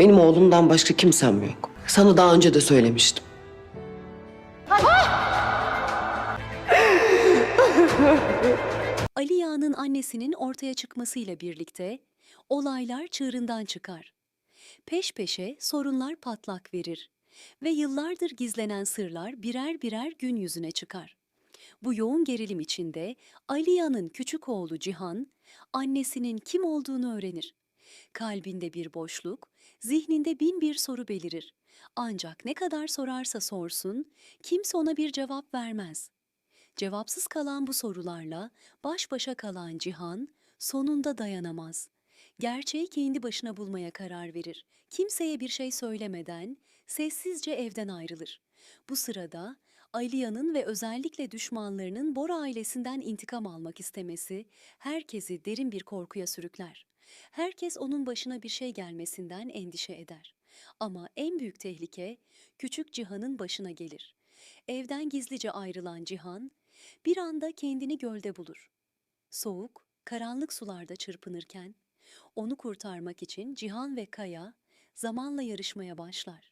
Benim oğlumdan başka kimsem yok. Sana daha önce de söylemiştim. Ali Yağ'ın annesinin ortaya çıkmasıyla birlikte olaylar çığırından çıkar. Peş peşe sorunlar patlak verir ve yıllardır gizlenen sırlar birer birer gün yüzüne çıkar. Bu yoğun gerilim içinde Ali Yağ'ın küçük oğlu Cihan, annesinin kim olduğunu öğrenir. Kalbinde bir boşluk, zihninde bin bir soru belirir. Ancak ne kadar sorarsa sorsun, kimse ona bir cevap vermez. Cevapsız kalan bu sorularla baş başa kalan Cihan sonunda dayanamaz. Gerçeği kendi başına bulmaya karar verir. Kimseye bir şey söylemeden sessizce evden ayrılır. Bu sırada Aliya'nın ve özellikle düşmanlarının Bora ailesinden intikam almak istemesi herkesi derin bir korkuya sürükler. Herkes onun başına bir şey gelmesinden endişe eder. Ama en büyük tehlike küçük Cihan'ın başına gelir. Evden gizlice ayrılan Cihan bir anda kendini gölde bulur. Soğuk, karanlık sularda çırpınırken onu kurtarmak için Cihan ve Kaya zamanla yarışmaya başlar.